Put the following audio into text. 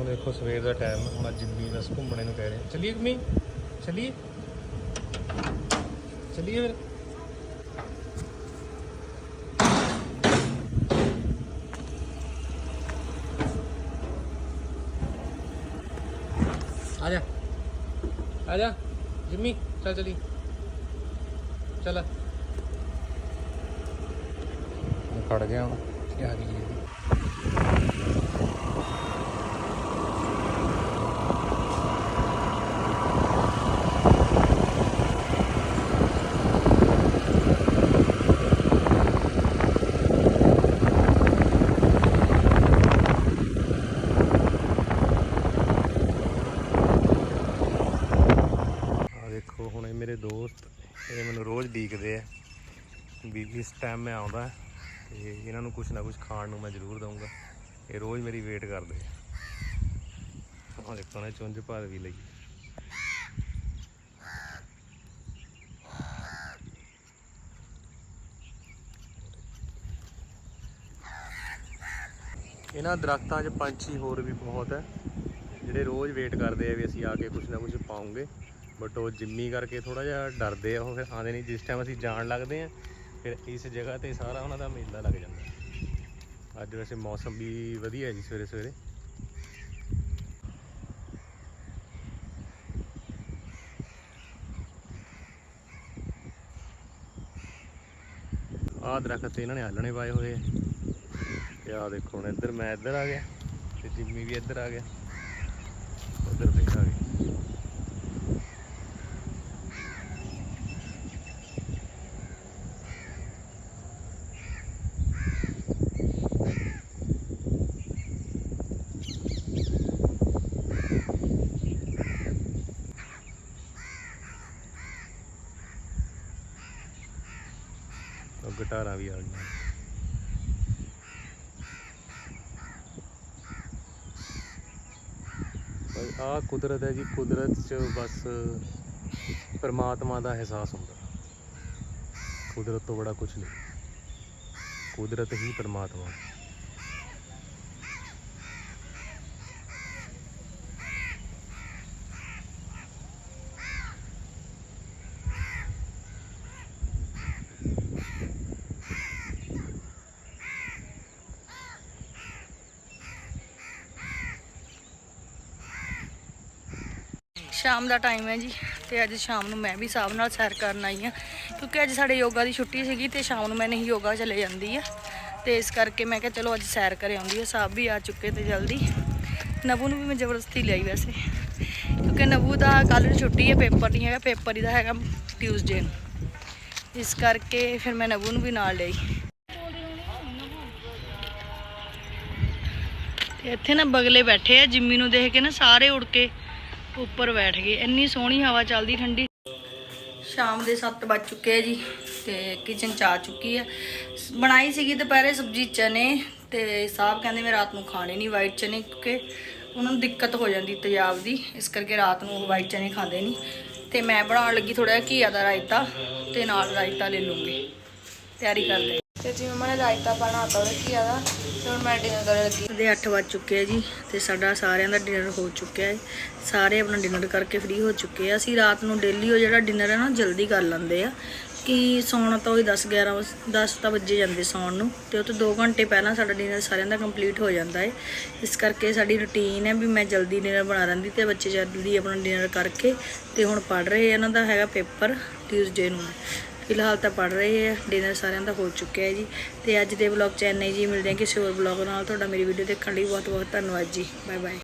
ਹੁਣ ਦੇਖੋ ਸਵੇਰ ਦਾ ਟਾਈਮ ਹੁਣ ਅੱਜ ਜਿੰਮੀ ਬਸ ਘੁੰਮਣੇ ਨੂੰ ਕਹਿ ਰਹੇ ਚਲਿਏ ਗੁੰਮੀ ਚਲਿਏ? ਚਲਿਏ ਫਿਰ। ਆ ਜਾ। ਆ ਜਾ। ਜਿੰਮੀ, ਚੱਲ ਚਲੀ। ਚੱਲ ਖੜ ਗਿਆ ਹੁਣ। ਆ ਗਈ ਜੀ ਆ ਦੇਖੋ ਹੁਣ ਇਹ ਮੇਰੇ ਦੋਸਤ ਇਹ ਮੈਨੂੰ ਰੋਜ਼ ਡੀਕਦੇ ਆ। ਵੀ ਇਸ ਟਾਈਮ ਮੈਂ ਆਉਂਦਾ ਤੇ ਇਹਨਾਂ ਨੂੰ ਕੁਝ ਨਾ ਕੁਝ ਖਾਣ ਨੂੰ ਮੈਂ ਜ਼ਰੂਰ ਦਊਂਗਾ। ਇਹ ਰੋਜ਼ ਮੇਰੀ ਵੇਟ ਕਰਦੇ ਆ। ਆ ਦੇਖੋ ਨਾ ਚੁੰਝ ਭਾਰ ਵੀ ਲਈ। ਇਹਨਾਂ ਦਰਖਤਾਂ 'ਚ ਪੰਛੀ ਹੋਰ ਵੀ ਬਹੁਤ ਹੈ। ਜਿਹੜੇ ਰੋਜ਼ ਵੇਟ ਕਰਦੇ ਆ ਵੀ ਅਸੀਂ ਆ ਕੇ ਕੁਝ ਨਾ ਕੁਝ ਪਾਉਂਗੇ। ਬਟ ਉਹ ਜਿੰਮੀ ਕਰਕੇ ਥੋੜਾ ਜਿਹਾ ਡਰਦੇ ਆ, ਉਹ ਫਿਰ ਆਉਂਦੇ ਨਹੀਂ, ਜਿਸ ਟਾਈਮ ਅਸੀਂ ਜਾਣ ਲੱਗਦੇ ਆ, ਫਿਰ ਇਸ ਜਗ੍ਹਾ ਤੇ ਸਾਰਾ ਉਹਨਾਂ ਦਾ ਮੇਲਾ ਲੱਗ ਜਾਂਦਾ। ਅੱਜ ਵੈਸੇ ਮੌਸਮ ਵੀ ਵਧੀਆ ਹੈ ਜੀ ਸਵੇਰੇ ਸਵੇਰੇ। ਆਹ ਦਰਖਤ ਤੇ ਇਹਨਾਂ ਨੇ ਆਲਣੇ ਪਾਏ ਹੋਏ ਆ। ਤੇ ਆਹ ਦੇਖੋ ਹੁਣ ਇੱਧਰ ਮੈਂ ਇੱਧਰ ਆ ਗਿਆ ਤੇ ਜਿੰਮੀ ਵੀ ਇੱਧਰ ਆ ਗਿਆ। ਉਧਰ ਦੇਖ ਆ ਗਿਆ ਉਹ ਗਟਾਰਾਂ ਵੀ ਆ ਗਈਆਂ। ਬਈ ਆ ਕੁਦਰਤ ਹੈ ਜੀ, ਕੁਦਰਤ 'ਚ ਬਸ ਪਰਮਾਤਮਾ ਦਾ ਅਹਿਸਾਸ ਹੁੰਦਾ। ਕੁਦਰਤ ਤੋਂ ਬੜਾ ਕੁਝ ਨਹੀਂ। ਕੁਦਰਤ ਹੀ ਪਰਮਾਤਮਾ। ਹੈ। ਸ਼ਾਮ ਦਾ ਟਾਈਮ ਹੈ ਜੀ ਤੇ ਅੱਜ ਸ਼ਾਮ ਨੂੰ ਮੈਂ ਵੀ ਸਾਹਿਬ ਨਾਲ ਸੈਰ ਕਰਨ ਆਈ ਹਾਂ, ਕਿਉਂਕਿ ਅੱਜ ਸਾਡੇ ਯੋਗਾ ਦੀ ਛੁੱਟੀ ਸੀਗੀ ਤੇ ਸ਼ਾਮ ਨੂੰ ਮੈਂ ਨਹੀਂ ਯੋਗਾ ਚਲੇ ਜਾਂਦੀ ਆ। ਤੇ ਇਸ ਕਰਕੇ ਮੈਂ ਕਿਹਾ ਚਲੋ ਅੱਜ ਸੈਰ ਕਰੇ ਆਉਂਦੀ ਆ ਸਾਹਿਬ ਵੀ ਆ ਚੁੱਕੇ ਤੇ ਜਲਦੀ। ਨਵੂ ਨੂੰ ਵੀ ਮੈਂ ਜ਼ਬਰਦਸਤੀ ਲਈ ਵੈਸੇ, ਕਿਉਂਕਿ ਨਵੂ ਦਾ ਕੱਲ੍ਹ ਛੁੱਟੀ ਹੈ, ਪੇਪਰ ਨਹੀਂ ਹੈਗਾ, ਪੇਪਰ ਇਹਦਾ ਹੈਗਾ ਟਿਊਜ਼ਡੇ ਨੂੰ। ਇਸ ਕਰਕੇ ਫਿਰ ਮੈਂ ਨਵੂ ਨੂੰ ਵੀ ਨਾਲ ਲਈ ਤੇ ਇੱਥੇ ਨਾ ਬਗਲੇ ਬੈਠੇ ਆ, ਜਿੰਮੀ ਨੂੰ ਦੇਖ ਕੇ ਨਾ ਸਾਰੇ ਉੜ ਕੇ ਉੱਪਰ ਬੈਠ ਗਏ। ਇੰਨੀ ਸੋਹਣੀ ਹਵਾ ਚੱਲਦੀ ਠੰਡੀ। ਸ਼ਾਮ ਦੇ 7 ਵੱਜ ਚੁੱਕੇ ਆ ਜੀ ਤੇ ਕਿਚਨ ਚ ਆ ਚੁੱਕੀ ਆ। ਬਣਾਈ ਸੀਗੀ ਦੁਪਹਿਰੇ ਸਬਜ਼ੀ ਚਨੇ ਤੇ ਸਾਹਿਬ ਕਹਿੰਦੇ ਮੈਂ ਰਾਤ ਨੂੰ ਖਾਣੇ ਨਹੀਂ ਵਾਈਟ ਚਨੇ, ਕਿਉਂਕਿ ਉਹਨਾਂ ਨੂੰ ਦਿੱਕਤ ਹੋ ਜਾਂਦੀ ਤੇਜ਼ਾਬ ਦੀ, ਇਸ ਕਰਕੇ ਰਾਤ ਨੂੰ ਉਹ ਵਾਈਟ ਚਨੇ ਖਾਂਦੇ ਨਹੀਂ। ਤੇ ਮੈਂ ਬਣਾਉਣ ਲੱਗੀ ਥੋੜਾ ਜਿਹਾ ਘੀਆ ਦਾ ਰਾਇਤਾ ਤੇ ਨਾਲ ਰਾਇਤਾ ਲੈ ਲੂੰਗੀ। ਤਿਆਰੀ ਕਰਦੇ ਤੇ ਜਿਵੇਂ ਮਮਾ ਰਾਇਤਾ ਬਣਾਤਾ ਉਹਦਾ ਘੀਆ ਦਾ ਤੇ ਹੁਣ ਮੈਂ ਡਿਨਰ ਕਰਨ ਲੱਗੀ। ਦੇ 8 ਵੱਜ ਚੁੱਕੇ ਆ ਜੀ, ਤੇ ਸਾਡਾ ਸਾਰਿਆਂ ਦਾ ਡਿਨਰ ਹੋ ਚੁੱਕਿਆ ਹੈ। ਸਾਰੇ ਆਪਣਾ ਡਿਨਰ ਕਰਕੇ ਫ੍ਰੀ ਹੋ ਚੁੱਕੇ ਆ। ਅਸੀਂ ਰਾਤ ਨੂੰ ਡੇਲੀ ਉਹ ਜਿਹੜਾ ਡਿਨਰ ਹੈ ਨਾ ਜਲਦੀ ਕਰ ਲੈਂਦੇ ਆ। ਕਿ ਸੌਣ ਤਾਂ ਉਹੀ 10 11 ਵਜੇ 10 ਤਾਂ ਵੱਜੇ ਜਾਂਦੇ ਸੌਣ ਨੂੰ, ਤੇ ਉਹ ਤੋਂ 2 ਘੰਟੇ ਪਹਿਲਾਂ ਸਾਡਾ ਡਿਨਰ ਸਾਰਿਆਂ ਦਾ ਕੰਪਲੀਟ ਹੋ ਜਾਂਦਾ ਹੈ। ਇਸ ਕਰਕੇ ਸਾਡੀ ਰੁਟੀਨ ਹੈ ਵੀ ਮੈਂ ਜਲਦੀ ਡਿਨਰ ਬਣਾ ਲੈਂਦੀ ਤੇ ਬੱਚੇ ਜਲਦੀ ਆਪਣਾ ਡਿਨਰ ਕਰਕੇ ਤੇ ਹੁਣ ਪੜ ਰਹੇ ਇਹਨਾਂ ਦਾ ਹੈਗਾ ਪੇਪਰ ਟਿਊਜ਼ਡੇ ਨੂੰ। ਫਿਲਹਾਲ ਤਾਂ ਪੜ ਰਹੇ ਆ ਡਿਨਰ ਸਾਰਿਆਂ ਦਾ ਹੋ ਚੁੱਕਿਆ ਹੈ ਜੀ। ਤੇ ਅੱਜ ਦੇ ਵਲੌਗ ਚ ਇੰਨਾ ਜੀ, ਮਿਲਦੇ ਹਾਂ ਕਿਸੇ ਹੋਰ ਵਲੌਗ ਨਾਲ। ਤੁਹਾਡਾ ਮੇਰੀ ਵੀਡੀਓ ਦੇਖਣ ਲਈ ਬਹੁਤ ਬਹੁਤ ਧੰਨਵਾਦ ਜੀ। Bye bye